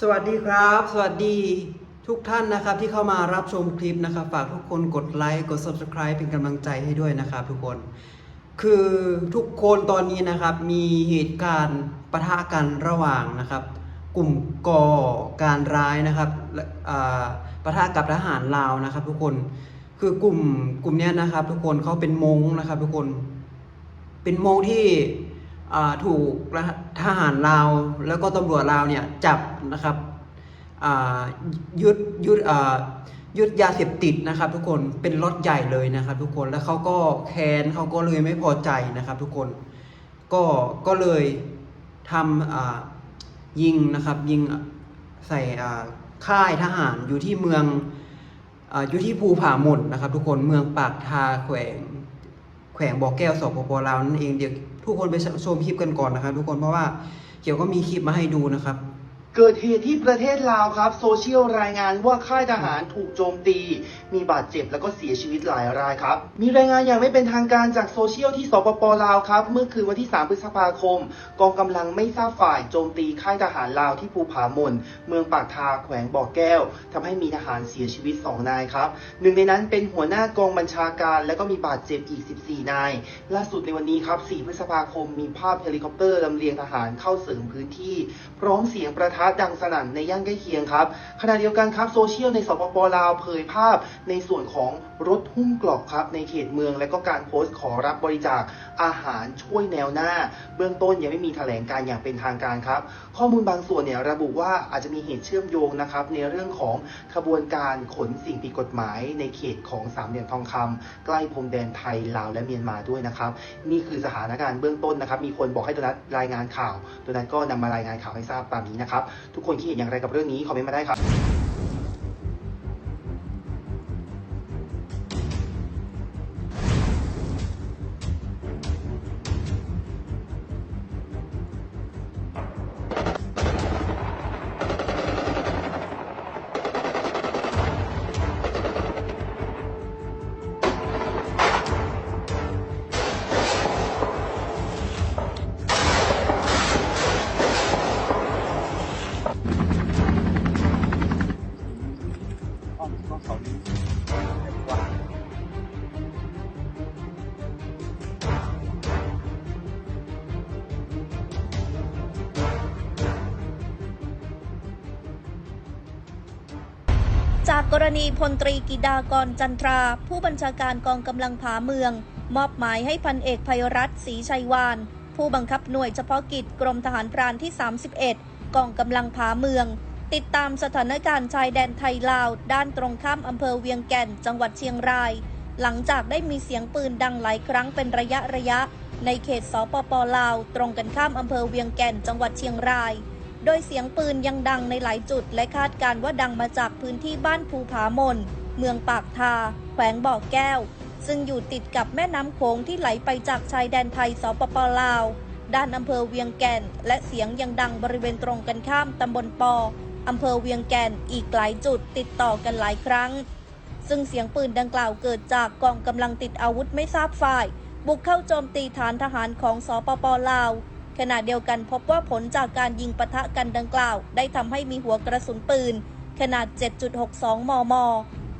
สวัสดีครับ สวัสดีทุกท่านนะครับที่เข้ามารับชมคลิปนะครับ ฝากทุกคนกดไลค์กด subscribe เป็นกำลังใจให้ด้วยนะครับ ทุกคน คือทุกคนตอนนี้นะครับมีเหตุการณ์ปะทะกันระหว่างนะครับ กลุ่มก่อการร้ายนะครับและปะทะกับทหารลาวนะครับ ทุกคนคือกลุ่มกลุ่มเนี้ยนะครับ ทุกคนเขาเป็นมงนะครับ ทุกคน เป็นมงที่ ถูกทหารลาวแล้วก็ตำรวจลาวเนี่ยจับนะครับยึดยึดยึดยาเสพติดนะครับ ทุกคนเป็นรถใหญ่เลยนะครับ ทุกคนแล้วเขาก็แค้นเขาก็เลยไม่พอใจนะครับ ทุกคนก็ก็เลยทำยิงนะครับยิงใส่ค่ายทหารอยู่ที่เมืองออยู่ที่ภูผาหม่นนะครับ ทุกคนเมืองปากทาแขวงแขวงบ่อแก้วสปปลาวนั่นเองเดียว ทุกคนไปชมคลิปกันก่อนนะครับ ทุกคนเพราะว่าเกี่ยวก็มีคลิปมาให้ดูนะครับ เกิดเหตุที่ประเทศลาวครับ โซเชียลรายงานว่าค่ายทหารถูกโจมตี มีบาดเจ็บแล้วก็เสียชีวิตหลายรายครับ มีรายงานอย่างไม่เป็นทางการจากโซเชียลที่สปปลาวครับ เมื่อคืนวันที่ 3 พฤษภาคม กองกำลังไม่ทราบฝ่ายโจมตีค่ายทหารลาวที่ภูผามนเมืองปากทาแขวงบ่อแก้วทำให้มีทหารเสียชีวิต 2 นายครับหนึ่งในนั้นเป็นหัวหน้ากองบัญชาการ และก็มีบาดเจ็บอีก 14 นาย ล่าสุดในวันนี้ครับ 4 พฤษภาคม มีภาพเฮลิคอปเตอร์ลำเลียงทหารเข้าเสริมพื้นที่ พร้อมเสียงประทัดดังสนั่นในย่านใกล้เคียงครับขณะเดียวกันครับโซเชียลในสปปลาวเผยภาพในส่วนของรถหุ้มกรอบครับในเขตเมือง และก็การโพสต์ขอรับบริจาคอาหารช่วยแนวหน้า เบื้องต้นยังไม่มีแถลงการอย่างเป็นทางการครับ ข้อมูลบางส่วนเนี่ยระบุว่าอาจจะมีเหตุเชื่อมโยงนะครับในเรื่องของขบวนการขนสิ่งผิดกฎหมาย ในเขตของสามเหลี่ยมทองคำใกล้พรมแดนไทยลาวและเมียนมาด้วยนะครับ นี่คือสถานการณ์เบื้องต้นนะครับ มีคนบอกให้ตัวนัทรายงานข่าวตัวนัทก็นำมารายงานข่าวให้ทราบตามนี้นะครับ ทุกคนคิดเห็นอย่างไรกับเรื่องนี้คอมเมนต์มาได้ครับ จากกรณีพลตรีกิดากรจันทรา ผู้บัญชาการกองกำลังผาเมือง มอบหมายให้พันเอกภัยรัฐศรีชัยวาน ผู้บังคับหน่วยเฉพาะกิจกรมทหารพรานที่ 31 กองกำลังผาเมือง ติดตามสถานการณ์ชายแดนไทยลาว ด้านตรงข้ามอำเภอเวียงแก่น จังหวัดเชียงราย หลังจากได้มีเสียงปืนดังหลายครั้งเป็นระยะระยะ ในเขตสปปลาว ตรงกันข้ามอำเภอเวียงแก่น จังหวัดเชียงราย โดยเสียงปืนยังดังในหลายจุด และคาดการว่าดังมาจากพื้นที่บ้านภูผามน เมืองปากทา แขวงบ่อแก้ว ซึ่งอยู่ติดกับแม่น้ำโขงที่ไหลไปจากชายแดนไทยสปปลาว ด้านอำเภอเวียงแก่น และเสียงยังดังบริเวณตรงกันข้ามตำบลปออำเภอเวียงแก่นอีกหลายจุดติดต่อกันหลายครั้ง ซึ่งเสียงปืนดังกล่าวเกิดจากกองกำลังติดอาวุธไม่ทราบฝ่าย บุกเข้าโจมตีฐานทหารของสปปลาว ขณะเดียวกันพบว่าผลจากการยิงปะทะกันดังกล่าว ได้ทำให้มีหัวกระสุนปืน ขนาด 7.62 มม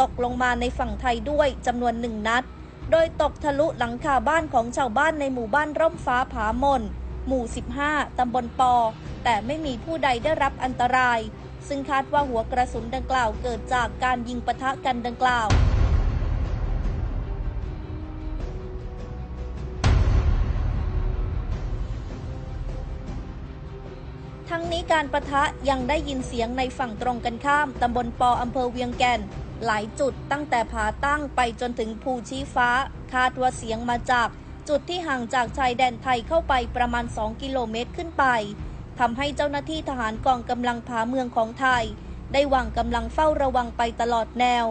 ตกลงมาในฝั่งไทยด้วยจำนวนหนึ่งนัด โดยตกทะลุหลังคาบ้านของชาวบ้านในหมู่บ้านร่มฟ้าผามน หมู่ 15 ตำบลปอ แต่ไม่มีผู้ใดได้รับอันตราย ซึ่งคาดว่าหัวกระสุนดังกล่าวเกิดจากการยิงปะทะกันดังกล่าว นี้การประทะยังได้ยินเสียงในฝั่งตรงกันข้าม ตำบลปออำเภอเวียงแก่น หลายจุดตั้งแต่ผาตั้งไปจนถึงภูชี้ฟ้า คาดว่าเสียงมาจาก จุดที่ห่างจากชายแดนไทยเข้าไปประมาณ 2 กิโลเมตรขึ้นไปทำให้เจ้าหน้าที่ทหารกองกำลังผาเมืองของไทย ได้วางกำลังเฝ้าระวังไปตลอดแนว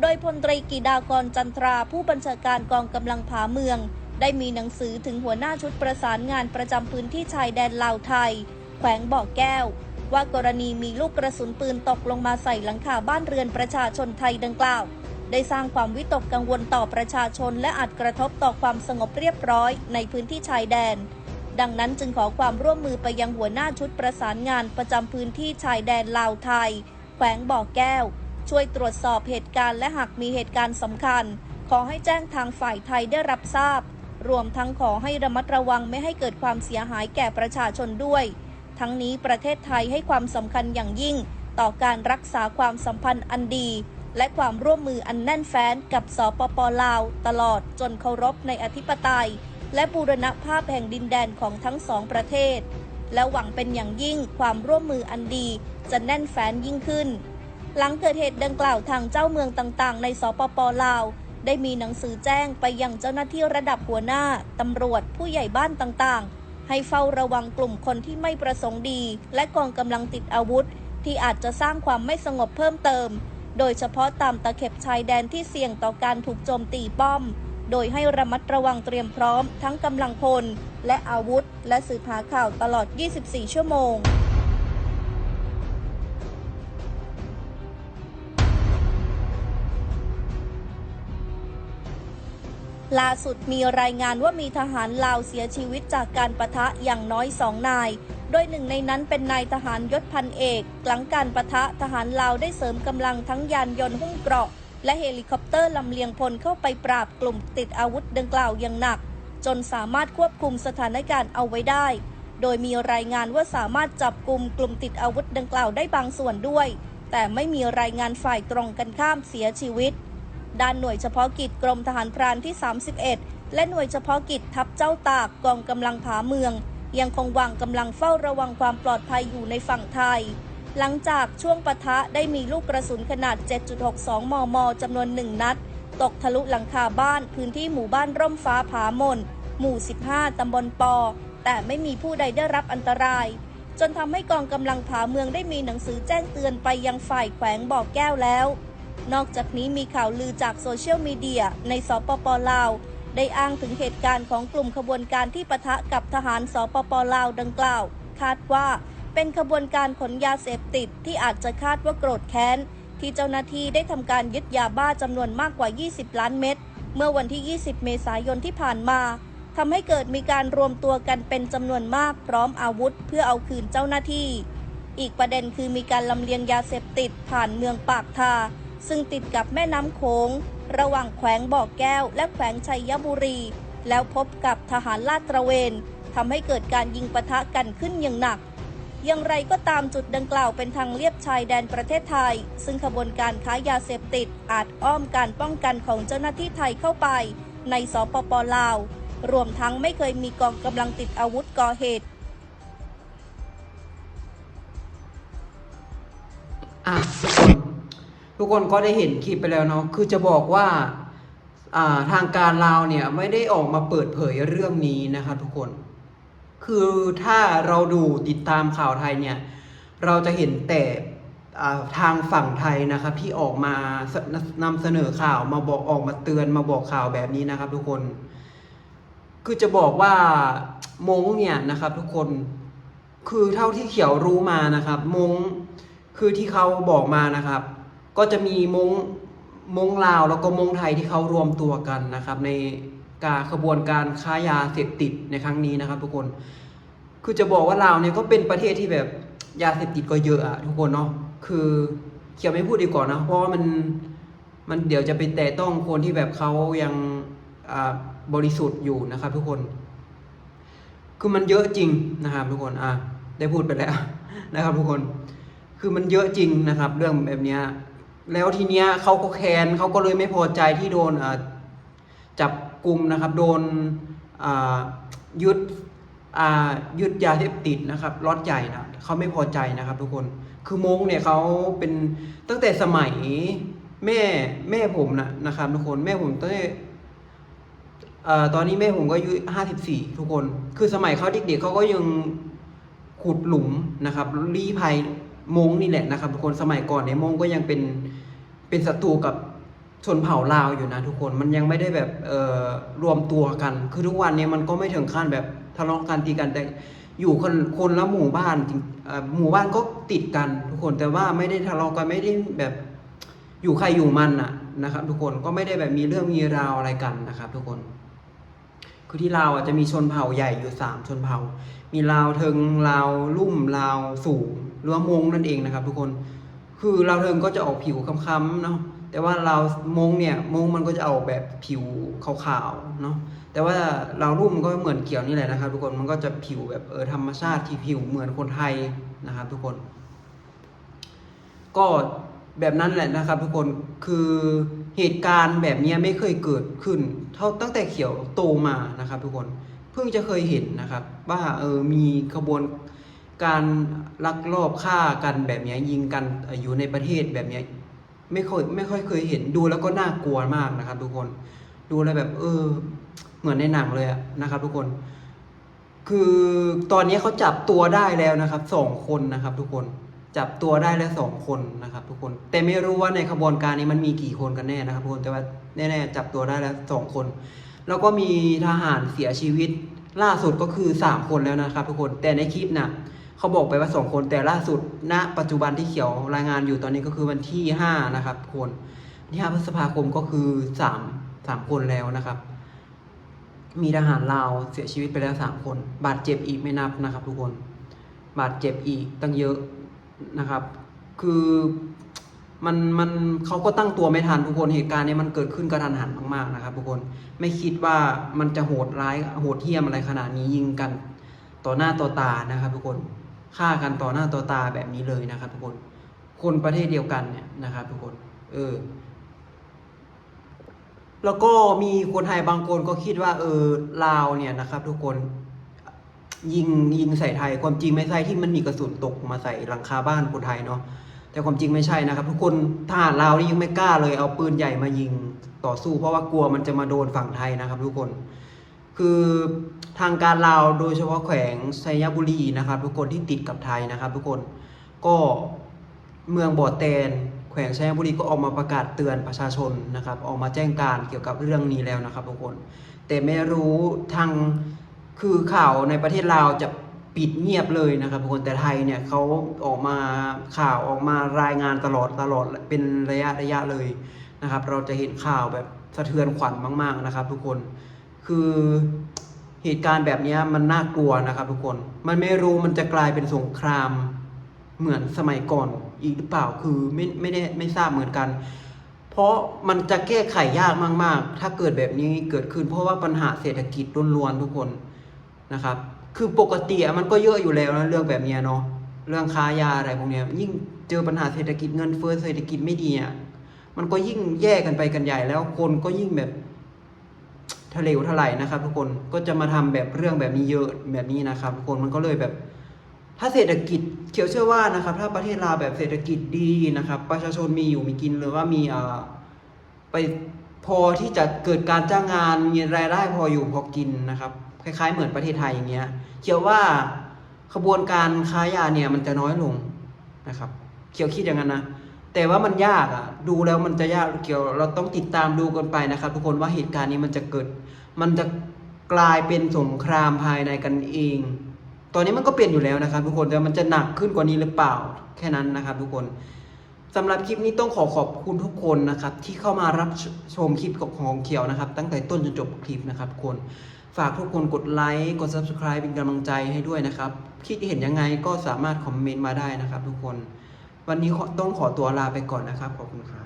โดยพลตรีกิดากรจันทราผู้บัญชาการกองกำลังผาเมือง ได้มีหนังสือถึงหัวหน้าชุดประสานงานประจำพื้นที่ชายแดนลาวไทย แขวงบ่อแก้ว ว่ากรณีมีลูกกระสุนปืนตกลงมาใส่หลังคาบ้านเรือนประชาชนไทยดังกล่าว ได้สร้างความวิตกกังวลต่อประชาชน และอาจกระทบต่อความสงบเรียบร้อยในพื้นที่ชายแดน ดังนั้นจึงขอความร่วมมือไปยังหัวหน้าชุดประสานงานประจำพื้นที่ชายแดนลาวไทย แขวงบ่อแก้ว ช่วยตรวจสอบเหตุการณ์และหากมีเหตุการณ์สำคัญ ขอให้แจ้งทางฝ่ายไทยได้รับทราบรวมทั้งขอให้ระมัดระวังไม่ให้เกิดความเสียหายแก่ประชาชนด้วย ทั้งนี้ประเทศไทยให้ความสำคัญอย่างยิ่ง ต่อการรักษาความสัมพันธ์อันดี และความร่วมมืออันแน่นแฟ้นกับสปปลาว ตลอดจนเคารพในอธิปไตย และบูรณภาพแห่งดินแดนของทั้งสองประเทศ และหวังเป็นอย่างยิ่งความร่วมมืออันดีจะแน่นแฟ้นยิ่งขึ้น หลังเกิดเหตุดังกล่าวทางเจ้าเมืองต่างๆ ในสปปลาว ได้มีหนังสือแจ้งไปยังเจ้าหน้าที่ระดับหัวหน้าตำรวจผู้ใหญ่บ้านต่างๆ ให้เฝ้าระวังกลุ่มคนที่ไม่ประสงค์ดี และกองกำลังติดอาวุธ ที่อาจจะสร้างความไม่สงบเพิ่มเติม โดยเฉพาะตามตะเข็บชายแดนที่เสี่ยงต่อการถูกโจมตีป้อม โดยให้ระมัดระวังเตรียมพร้อม ทั้งกำลังพล และอาวุธ และสืบหาข่าวตลอด 24 ชั่วโมง ล่าสุดมีรายงานว่ามีทหารลาวเสียชีวิตจากการประทะอย่างน้อยสองนาย โดยหนึ่งในนั้นเป็นนายทหารยศพันเอก หลังการประทะทหารลาวได้เสริมกำลังทั้งยานยนต์หุ้มเกราะ และเฮลิคอปเตอร์ลำเลียงพลเข้าไปปราบกลุ่มติดอาวุธดังกล่าวอย่างหนัก จนสามารถควบคุมสถานการณ์เอาไว้ได้ โดยมีรายงานว่าสามารถจับกลุ่มกลุ่มติดอาวุธดังกล่าวได้บางส่วนด้วย แต่ไม่มีรายงานฝ่ายตรงกันข้ามเสียชีวิต ด้านหน่วยเฉพาะกิจกรมทหารพรานที่ 31 และหน่วยเฉพาะกิจทัพเจ้าตากกองกำลังผาเมือง ยังคงวางกำลังเฝ้าระวังความปลอดภัยอยู่ในฝั่งไทย หลังจากช่วงปะทะได้มีลูกกระสุนขนาด 7.62 มม จำนวนหนึ่งนัด ตกทะลุหลังคาบ้านพื้นที่หมู่บ้านร่มฟ้าผามน หมู่ 15 ตำบลปอ แต่ไม่มีผู้ใดได้รับอันตรายจนทำให้กองกำลังผาเมืองได้มีหนังสือแจ้งเตือนไปยังฝ่ายแขวงบ่อแก้วแล้ว นอกจากนี้มีข่าวลือจากโซเชียลมีเดียในสปปลาว ได้อ้างถึงเหตุการณ์ของกลุ่มขบวนการที่ปะทะกับทหารสปปลาวดังกล่าว คาดว่าเป็นขบวนการขนยาเสพติดที่อาจจะคาดว่าโกรธแค้น ที่เจ้าหน้าที่ได้ทำการยึดยาบ้าจำนวนมากกว่า 20 ล้านเม็ดเมื่อวันที่ 20 เมษายนที่ผ่านมาทำให้เกิดมีการรวมตัวกันเป็นจำนวนมากพร้อมอาวุธเพื่อเอาคืนเจ้าหน้าที่ อีกประเด็นคือมีการลำเลียงยาเสพติดผ่านเมืองปากทา ซึ่งติดกับแม่น้ำโขงระหว่างแขวงบ่อแก้ว และแขวงชัยบุรี แล้วพบกับทหารลาดตระเวนทำให้เกิดการยิงปะทะกันขึ้นอย่างหนัก อย่างไรก็ตามจุดดังกล่าวเป็นทางเลียบชายแดนประเทศไทย ซึ่งขบวนการค้ายาเสพติดอาจอ้อมการป้องกันของเจ้าหน้าที่ไทยเข้าไป ในสปปลาว รวมทั้งไม่เคยมีกองกำลังติดอาวุธก่อเหตุอะ ทุกคนก็ได้เห็นคลิปไปแล้วเนาะคือจะบอกว่าาทางการลาวเนี่ยไม่ได้ออกมาเปิดเผยเรื่องนี้นะครับทุกคน คือถ้าเราดูติดตามข่าวไทยเนี่ยเราจะเห็นแต่ทางฝั่งไทยนะครับที่ออกมานำเสนอข่าวมาบอกออกมาเตือนมาบอกข่าวแบบนี้นะครับ ทุกคน คือจะบอกว่ามงเนี่ยนะครับ ทุกคนคือเท่าที่เขียวรู้มานะครับ มงคือที่เขาบอกมานะครับ ก็จะมีมงมงลาวแล้วก็มงไทยที่เขารวมตัวกันนะครับในการขบวนการค้ายาเสพติดในครั้งนี้นะครับ ทุกคน คือจะบอกว่าลาวเนี่ยก็เป็นประเทศที่แบบยาเสพติดก็เยอะอะทุกคนเนาะ คือเขียวไม่พูดดีกว่านะ เพราะว่ามันมันเดี๋ยวจะไปแตะต้องคนที่แบบเขายังบริสุทธิ์อยู่นะครับ ทุกคน คือมันเยอะจริงนะครับ ทุกคนอะได้พูดไปแล้วนะครับ ทุกคน คือมันเยอะจริงนะครับ เรื่องแบบเนี้ย แล้วทีเนี้ยเขาก็แค้นเขาก็เลยไม่พอใจที่โดนจับกลุ่มนะครับ โดนยึดยึดยาเสพติดนะครับล็อตใหญ่นะเขาไม่พอใจนะครับทุกคนคือมงเนี่ยเขาเป็นตั้งแต่สมัยแม่แม่ผมนะนะครับทุกคนแม่ผมตั้งแต่เอ่อตอนนี้แม่ผมก็อายุห้าสิบสี่ทุกคน คือสมัยเขาเด็กๆเขาก็ยังขุดหลุมนะครับรีภัย มงนี่แหละนะครับ ทุกคนสมัยก่อนเนี่ยมงก็ยังเป็นเป็นศัตรูกับชนเผ่าลาวอยู่นะทุกคนมันยังไม่ได้แบบเอ่อรวมตัวกัน คือทุกวันเนี้มันก็ไม่ถึงขั้นแบบทะเลาะกันตีกันแต่อยู่คนคนละหมู่บ้านจริงเอ่อหมู่บ้านก็ติดกันทุกคนแต่ว่าไม่ได้ทะเลาะกันไม่ได้แบบอยู่ใครอยู่มันน่ะนะครับ ทุกคนก็ไม่ได้แบบมีเรื่องมีราวอะไรกันนะครับ ทุกคน คือที่ลาวอะจะมีชนเผ่าใหญ่อยู่สามชนเผ่า มีลาวเทิงลาวลุ่มลาวสูงหรือว่ามงนั่นเองนะครับ ทุกคนคือลาวเทิงก็จะออกผิวค้ำๆเนาะแต่ว่าลาวมงเนี่ยมงมันก็จะออกแบบผิวขาวๆเนาะแต่ว่าลาวลุ่มก็เหมือนเกี่ยวนี่แหละนะครับ ทุกคนมันก็จะผิวแบบเออธรรมชาติที่ผิวเหมือนคนไทยนะครับ ทุกคน ก็แบบนั้นแหละนะครับ ทุกคนคือ เหตุการณ์แบบนี้ไม่เคยเกิดขึ้น เท่าตั้งแต่เขียวโตมานะครับ ทุกคนเพิ่งจะเคยเห็นนะครับ ว่าเออมีขบวนการลักลอบฆ่ากันแบบนี้ยิงกันอยู่ในประเทศแบบนี้ไม่ค่อยไม่ค่อยเคยเห็นดูแล้วก็น่ากลัวมากนะครับ ทุกคนดูแล้วแบบเออ เหมือนในหนังเลยนะครับ ทุกคน คือตอนนี้เขาจับตัวได้แล้วนะครับสองคนนะครับ ทุกคน จับตัวได้แล้วสองคนนะครับ ทุกคนแต่ไม่รู้ว่าในขบวนการนี้มันมีกี่คนกันแน่นะครับทุกคนแต่ว่าแน่ๆจับตัวได้แล้วสองคน แล้วก็มีทหารเสียชีวิต ล่าสุดก็คือสามคนแล้วนะครับ ทุกคนแต่ในคลิปน่ะเขาบอกไปว่าสองคนแต่ล่าสุดณปัจจุบันที่เขียวรายงานอยู่ตอนนี้ก็คือวันที่ห้านะครับทุกคนวันที่ห้าพฤษภาคมก็คือสามสามคนแล้วนะครับมีทหารลาวเสียชีวิตไปแล้วสามคน บาดเจ็บอีกไม่นับนะครับ ทุกคน บาดเจ็บอีกตั้งเยอะ นะครับ คือมันมันเขาก็ตั้งตัวไม่ทันทุกคนเหตุการณ์นี้มันเกิดขึ้นกระทันหันมากๆนะครับ ทุกคนไม่คิดว่ามันจะโหดร้ายโหดเหี้ยมอะไรขนาดนี้ยิงกัน ต่อหน้าต่อตานะครับ ทุกคนฆ่ากันต่อหน้าต่อตาแบบนี้เลยนะครับ ทุกคนคนประเทศเดียวกันเนี่ยนะครับ ทุกคน เออ แล้วก็มีคนไทยบางคนก็คิดว่า เออลาวเนี่ยนะครับ ทุกคน ยิงยิงใส่ไทย ความจริงไม่ใช่ที่มันมีกระสุนตกมาใส่หลังคาบ้านคนไทยเนาะแต่ความจริงไม่ใช่นะครับ ทุกคนทหารลาวนี่ยังไม่กล้าเลยเอาปืนใหญ่มายิงต่อสู้ เพราะว่ากลัวมันจะมาโดนฝั่งไทยนะครับ ทุกคน คือทางการลาวโดยเฉพาะแขวงชัยบุรีนะครับ ทุกคนที่ติดกับไทยนะครับ ทุกคนก็เมืองบ่อแตนแขวงชัยบุรีก็ออกมาประกาศเตือนประชาชนนะครับ ออกมาแจ้งการเกี่ยวกับเรื่องนี้แล้วนะครับทุกคน แต่ไม่รู้ทาง คือข่าวในประเทศลาวจะปิดเงียบเลยนะครับทุกคนแต่ไทยเนี่ยเขาออกมาข่าวออกมารายงานตลอดตลอดเป็นระยะระยะเลยนะครับ เราจะเห็นข่าวแบบสะเทือนขวัญมาก ๆนะครับ ทุกคนคือเหตุการณ์แบบนี้มันน่ากลัวนะครับทุกคน มันไม่รู้มันจะกลายเป็นสงครามเหมือนสมัยก่อนอีกหรือเปล่าคือไม่ไม่ได้ไม่ทราบเหมือนกัน เพราะมันจะแก้ไขยากมาก ๆ ถ้าเกิดแบบนี้เกิดขึ้น เพราะว่าปัญหาเศรษฐกิจล้วนๆทุกคน นะครับ คือปกติมันก็เยอะอยู่แล้วนะเรื่องแบบนี้เนาะเรื่องค้ายาอะไรพวกนี้ยิ่งเจอปัญหาเศรษฐกิจเงินเฟ้อเศรษฐกิจไม่ดีอะมันก็ยิ่งแย่กันไปกันใหญ่แล้วคนก็ยิ่งแบบทะเลวทลายนะครับ ทุกคนก็จะมาทำแบบเรื่องแบบนี้เยอะแบบนี้นะครับ ทุกคนมันก็เลยแบบ ถ้าเศรษฐกิจเขียวเชื่อว่านะครับ ถ้าประเทศลาวแบบเศรษฐกิจดีนะครับ ประชาชนมีอยู่มีกินหรือว่ามีเอ่อไปพอที่จะเกิดการจ้างงานมีรายได้พออยู่พอกินนะครับ คล้ายๆ เหมือนประเทศไทยอย่างเงี้ยเขียวว่าขบวนการค้ายาเนี่ยมันจะน้อยลงนะครับ เขียวคิดอย่างนั้นนะแต่ว่ามันยากอะดูแล้วมันจะยากเกี่ยวเราต้องติดตามดูกันไปนะครับ ทุกคนว่าเหตุการณ์นี้มันจะเกิด มันจะกลายเป็นสงครามภายในกันเอง ตอนนี้มันก็เปลี่ยนอยู่แล้วนะครับ ทุกคนแต่มันจะหนักขึ้นกว่านี้หรือเปล่าแค่นั้นนะครับ ทุกคนสำหรับคลิปนี้ต้องขอขอบคุณทุกคนนะครับ ที่เข้ามารับชมคลิปของเขียวนะครับ ตั้งแต่ต้นจนจบคลิปนะครับทุกคน ฝากทุกคนกดไลค์กด subscribe เป็นกำลังใจให้ด้วยนะครับ คิดเห็นยังไงก็สามารถคอมเมนต์มาได้นะครับ ทุกคน วันนี้ต้องขอตัวลาไปก่อนนะครับ ขอบคุณครับ